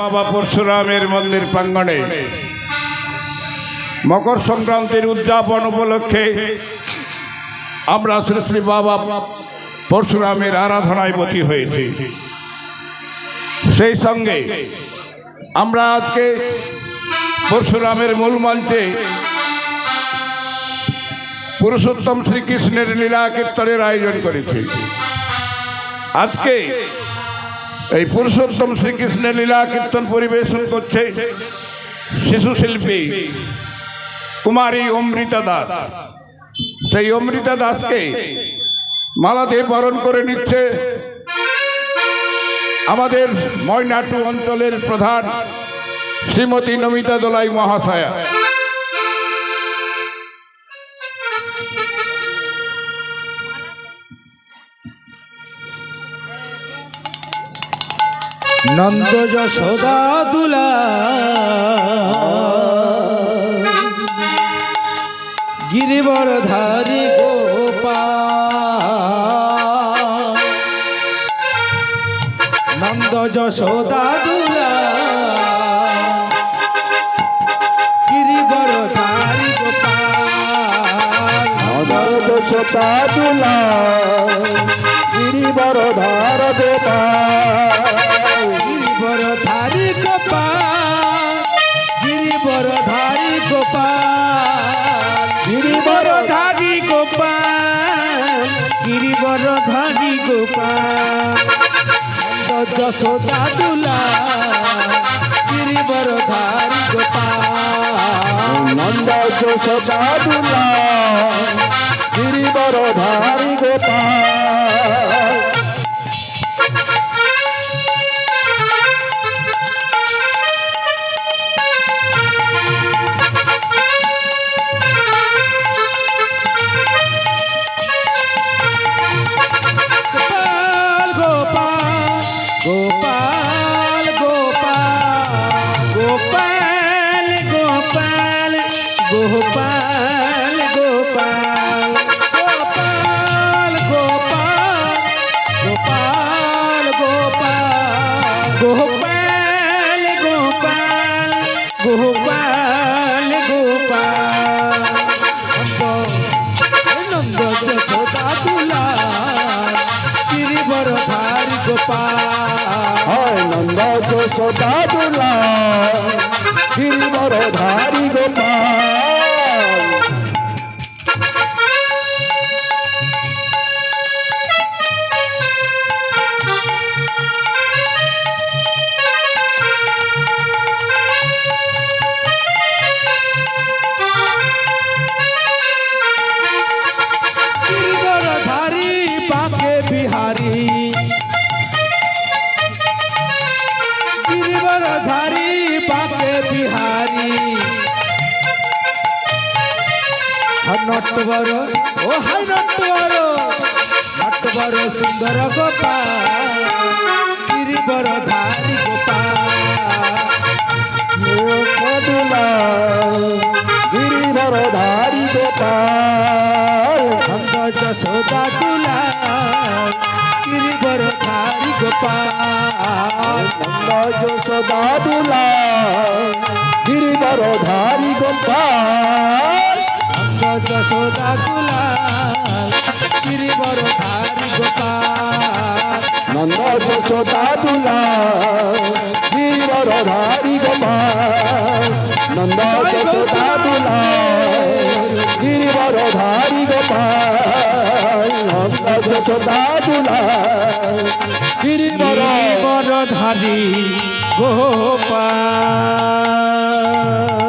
বাবা পরশুরামের মন্দির প্রাঙ্গণে। মকর সংক্রান্তির উদযাপন উপলক্ষে আমরা শ্রী শ্রী বাবা পরশুরামের আরাধনায় বতী হয়েছি। সেই সঙ্গে আমরা আজকে পরশুরামের মূল মঞ্চে পুরুষোত্তম শ্রীকৃষ্ণের লীলা কীর্তনের আয়োজন করেছি। আজকে এই পুরুষোত্তম শ্রীকৃষ্ণের লীলা কীর্তন পরিবেশন করছে শিশু শিল্পী কুমারী অমৃতা দাস। সেই অমৃতা দাসকে মালা দিয়ে বরণ করে নিচ্ছে আমাদের ময়নাটু অঞ্চলের প্রধান শ্রীমতী নমিতা দোলাই মহাশয়া। নন্দ যশোদা দুলা। গিরিবর ধারি গোপা নন্দ যশোদা দুলা গিরিবর ধারি দুলা। গিরিবর ধার গোপাল। ধারি গোপাল যশোদা দুলা গিরিবর ধারি গোপাল। নন্দ যশোদা দুলা গিরিবর ধারি গোপাল। গোপাল গোপাল গোপাল গোপাল গোপাল গোপাল গোপাল গোপাল গোপাল গোপাল নন্দ যশোদা তুলা গিরিবর ধারি গোপাল হয় নন্দ যশোদা দুলা গিরিবর ধারি গোপাল গিরিবর ধারি বাঁকে বিহারি। নটবর ও হাই নটবর নটবর সুন্দর গোপাল গিরিবর ধারি গোপাল। গিরিবর ধারি গোপাল নন্দ যশোদা দুলা গিরিবর ধারি গোপাল। নন্দ যশোদা দুলা গিরিবর ধারি গোপাল। নন্দ যশোদা দুলা গিরিবর ধারি গোপাল। নন্দ যশোদা দুলা গিরিবর ধারি গোপাল। নন্দ যশোদা দুলা গিরিবর ধারি যশোদা দুলা গিরিবর বরধারী গোপা